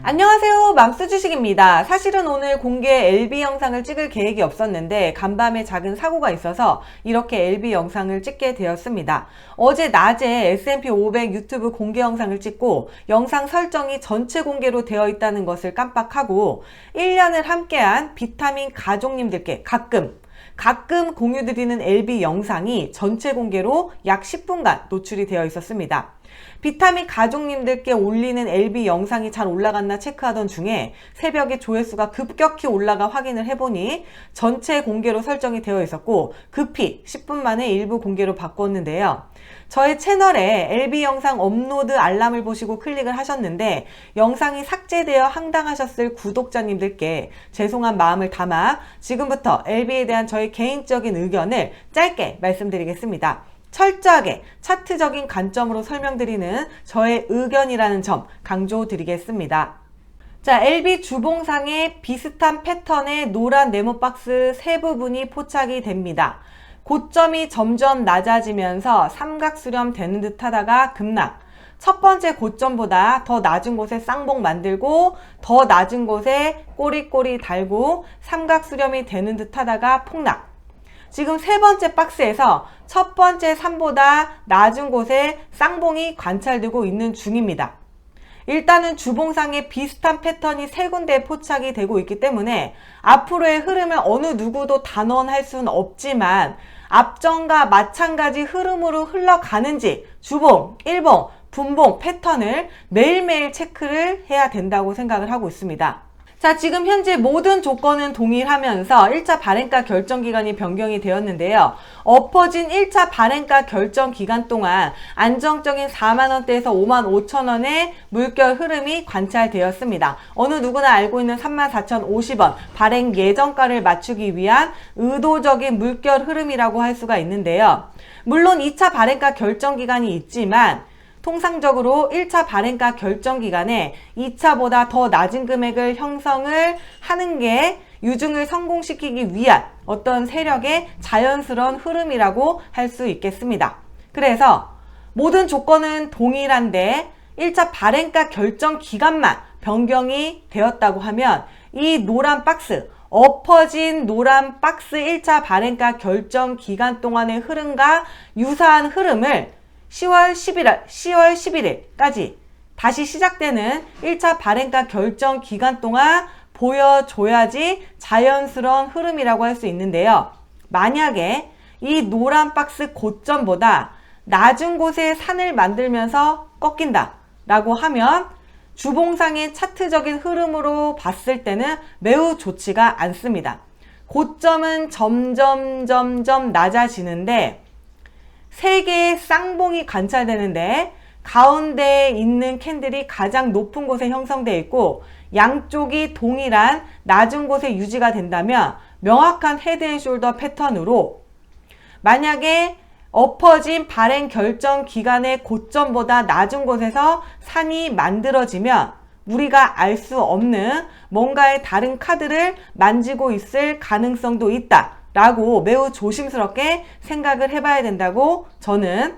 안녕하세요. 맘스 주식입니다. 사실은 오늘 공개 LB 영상을 찍을 계획이 없었는데 간밤에 작은 사고가 있어서 이렇게 LB 영상을 찍게 되었습니다. 어제 낮에 S&P 500 유튜브 공개 영상을 찍고 영상 설정이 전체 공개로 되어 있다는 것을 깜빡하고 1년을 함께한 비타민 가족님들께 가끔 가끔 공유드리는 LB 영상이 전체 공개로 약 10분간 노출이 되어 있었습니다. 비타민 가족님들께 올리는 LB 영상이 잘 올라갔나 체크하던 중에 새벽에 조회수가 급격히 올라가 확인을 해보니 전체 공개로 설정이 되어 있었고 급히 10분 만에 일부 공개로 바꿨는데요. 저의 채널에 LB 영상 업로드 알람을 보시고 클릭을 하셨는데 영상이 삭제되어 황당하셨을 구독자님들께 죄송한 마음을 담아 지금부터 LB에 대한 저의 개인적인 의견을 짧게 말씀드리겠습니다. 철저하게 차트적인 관점으로 설명드리는 저의 의견이라는 점 강조드리겠습니다. 자, LB 주봉상에 비슷한 패턴의 노란 네모 박스 세 부분이 포착이 됩니다. 고점이 점점 낮아지면서 삼각 수렴 되는 듯 하다가 급락. 첫 번째 고점보다 더 낮은 곳에 쌍봉 만들고 더 낮은 곳에 꼬리꼬리 달고 삼각 수렴이 되는 듯 하다가 폭락. 지금 세 번째 박스에서 첫 번째 산보다 낮은 곳에 쌍봉이 관찰되고 있는 중입니다. 일단은 주봉상에 비슷한 패턴이 세 군데 포착이 되고 있기 때문에 앞으로의 흐름을 어느 누구도 단언할 수는 없지만 앞전과 마찬가지 흐름으로 흘러가는지 주봉, 일봉, 분봉 패턴을 매일매일 체크를 해야 된다고 생각을 하고 있습니다. 자, 지금 현재 모든 조건은 동일하면서 1차 발행가 결정 기간이 변경이 되었는데요. 엎어진 1차 발행가 결정 기간 동안 안정적인 4만원대에서 5만 5천원의 물결 흐름이 관찰되었습니다. 어느 누구나 알고 있는 34,050원 발행 예정가를 맞추기 위한 의도적인 물결 흐름이라고 할 수가 있는데요. 물론 2차 발행가 결정 기간이 있지만 통상적으로 1차 발행가 결정 기간에 2차보다 더 낮은 금액을 형성을 하는 게 유증을 성공시키기 위한 어떤 세력의 자연스러운 흐름이라고 할 수 있겠습니다. 그래서 모든 조건은 동일한데 1차 발행가 결정 기간만 변경이 되었다고 하면 이 노란 박스 엎어진 노란 박스 1차 발행가 결정 기간 동안의 흐름과 유사한 흐름을 10월 11일, 10월 11일까지 다시 시작되는 1차 발행가 결정 기간 동안 보여줘야지 자연스러운 흐름이라고 할 수 있는데요. 만약에 이 노란 박스 고점보다 낮은 곳에 산을 만들면서 꺾인다 라고 하면 주봉상의 차트적인 흐름으로 봤을 때는 매우 좋지가 않습니다. 고점은 점점 점점 낮아지는데 세 개의 쌍봉이 관찰되는데 가운데에 있는 캔들이 가장 높은 곳에 형성되어 있고 양쪽이 동일한 낮은 곳에 유지가 된다면 명확한 헤드앤숄더 패턴으로 만약에 엎어진 발행 결정 기간의 고점보다 낮은 곳에서 산이 만들어지면 우리가 알 수 없는 뭔가의 다른 카드를 만지고 있을 가능성도 있다. 라고 매우 조심스럽게 생각을 해봐야 된다고 저는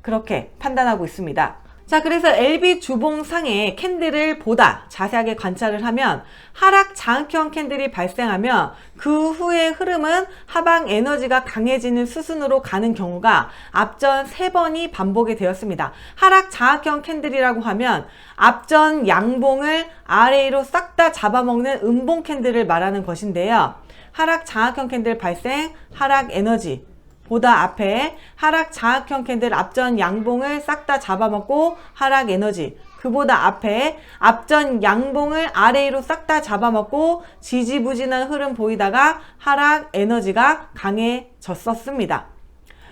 그렇게 판단하고 있습니다. 자, 그래서 LB 주봉상의 캔들을 보다 자세하게 관찰을 하면 하락 장악형 캔들이 발생하면 그 후의 흐름은 하방 에너지가 강해지는 수순으로 가는 경우가 앞전 세 번이 반복이 되었습니다. 하락 장악형 캔들이라고 하면 앞전 양봉을 아래로 싹 다 잡아먹는 음봉 캔들을 말하는 것인데요. 하락 장악형 캔들 발생, 하락 에너지. 보다 앞에 하락 장악형 캔들 앞전 양봉을 싹 다 잡아먹고 하락 에너지. 그보다 앞에 앞전 양봉을 아래로 싹 다 잡아먹고 지지부진한 흐름 보이다가 하락 에너지가 강해졌었습니다.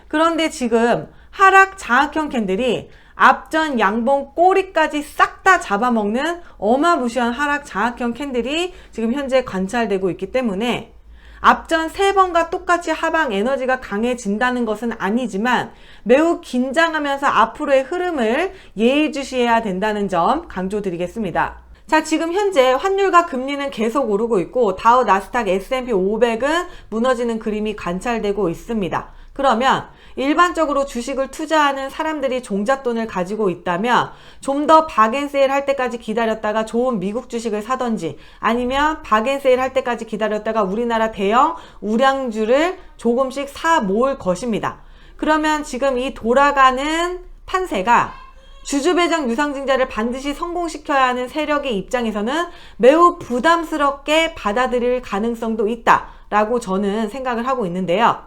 그런데 지금 하락 장악형 캔들이 앞전 양봉 꼬리까지 싹 다 잡아먹는 어마무시한 하락 장악형 캔들이 지금 현재 관찰되고 있기 때문에 앞전 세 번과 똑같이 하방 에너지가 강해진다는 것은 아니지만 매우 긴장하면서 앞으로의 흐름을 예의주시해야 된다는 점 강조드리겠습니다. 자, 지금 현재 환율과 금리는 계속 오르고 있고 다우 나스닥 S&P 500은 무너지는 그림이 관찰되고 있습니다. 그러면 일반적으로 주식을 투자하는 사람들이 종잣돈을 가지고 있다면 좀 더 박앤세일 할 때까지 기다렸다가 좋은 미국 주식을 사던지 아니면 박앤세일 할 때까지 기다렸다가 우리나라 대형 우량주를 조금씩 사 모을 것입니다. 그러면 지금 이 돌아가는 판세가 주주배정 유상증자를 반드시 성공시켜야 하는 세력의 입장에서는 매우 부담스럽게 받아들일 가능성도 있다라고 저는 생각을 하고 있는데요.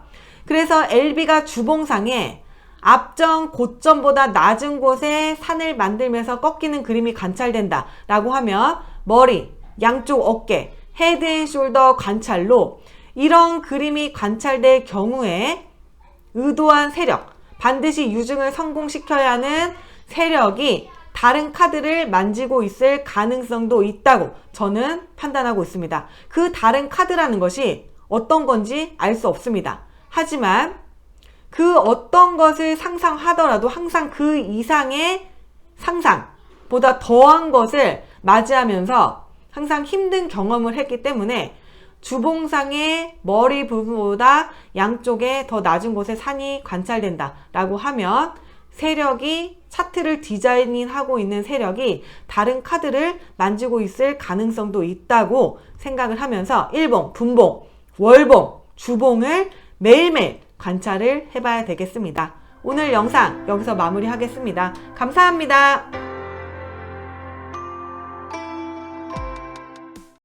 그래서 LB가 주봉상에 앞전 고점보다 낮은 곳에 산을 만들면서 꺾이는 그림이 관찰된다 라고 하면 머리, 양쪽 어깨, 헤드 앤 숄더 관찰로 이런 그림이 관찰될 경우에 의도한 세력, 반드시 유증을 성공시켜야 하는 세력이 다른 카드를 만지고 있을 가능성도 있다고 저는 판단하고 있습니다. 그 다른 카드라는 것이 어떤 건지 알 수 없습니다. 하지만 그 어떤 것을 상상하더라도 항상 그 이상의 상상보다 더한 것을 맞이하면서 항상 힘든 경험을 했기 때문에 주봉상의 머리 부분보다 양쪽에 더 낮은 곳에 산이 관찰된다 라고 하면 세력이 차트를 디자인하고 있는 세력이 다른 카드를 만지고 있을 가능성도 있다고 생각을 하면서 일봉, 분봉, 월봉, 주봉을 매일매일 관찰을 해봐야 되겠습니다. 오늘 영상 여기서 마무리하겠습니다. 감사합니다.